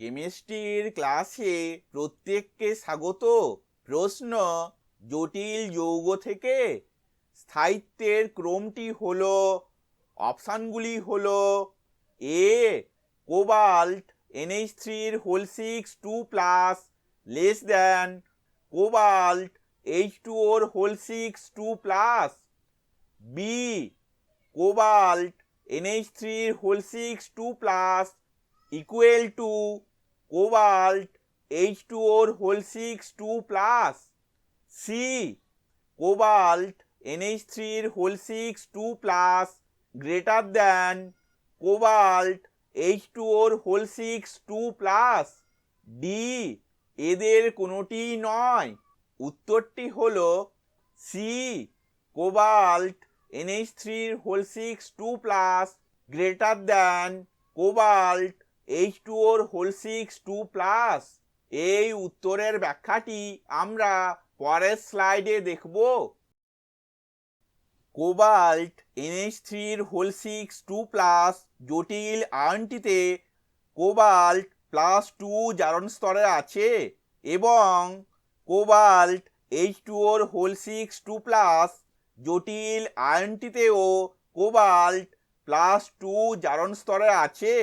কেমিস্ট্রির ক্লাসে প্রত্যেককে স্বাগত। প্রশ্ন জটিল যৌগ থেকে স্থায়িত্বের ক্রমটি হলো, অপশানগুলি হল এ কোবাল্ট, এনএইচ থ্রির whole six, two plus, less than, cobalt, H two ওর whole six, two plus, B, cobalt, NH থ্রির whole six, two plus equal to cobalt H two or whole six two plus C cobalt NH থ্রির whole six two plus greater than cobalt H two ওর whole six two plus D এদের কোনোটি নয়। উত্তরটি হলো C cobalt NH থ্রির whole six two plus greater than cobalt H two ওর whole six two plus এই উত্তরের ব্যাখ্যাটি আমরা পরের স্লাইডে দেখব। কোবাল্ট এনএইচ থ্রির হোল সিক্স টু প্লাস জটিল আয়নটিতে কোবাল্ট প্লাস টু জারণ স্তরে আছে এবং কোবাল্ট এইচ টু ওর হোল সিক্স টু প্লাস জটিল আয়নটিতেও কোবাল্ট প্লাস টু জারণ স্তরে আছে।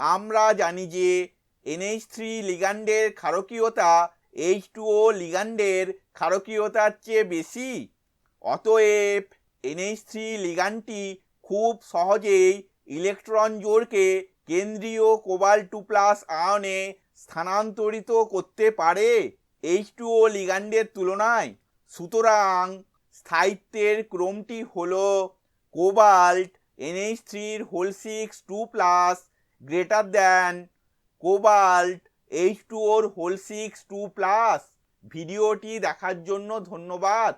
আমরা জানি যে এনএইচ থ্রি লিগান্ডের ক্ষারকীয়তা এইচ টু ও লিগান্ডের ক্ষারকীয়তার চেয়ে বেশি। অতএব এনএইচ থ্রি লিগানটি খুব সহজেই ইলেকট্রন জোড়কে কেন্দ্রীয় কোবাল টু প্লাস আয়নে স্থানান্তরিত করতে পারে এইচ টু ও লিগান্ডের তুলনায়। সুতরাং স্থায়িত্বের ক্রমটি হল কোবাল্ট এনএইচ থ্রির whole six two plus greater than cobalt H two ওর হোল সিক্স টু প্লাস ভিডিওটি দেখার জন্য ধন্যবাদ।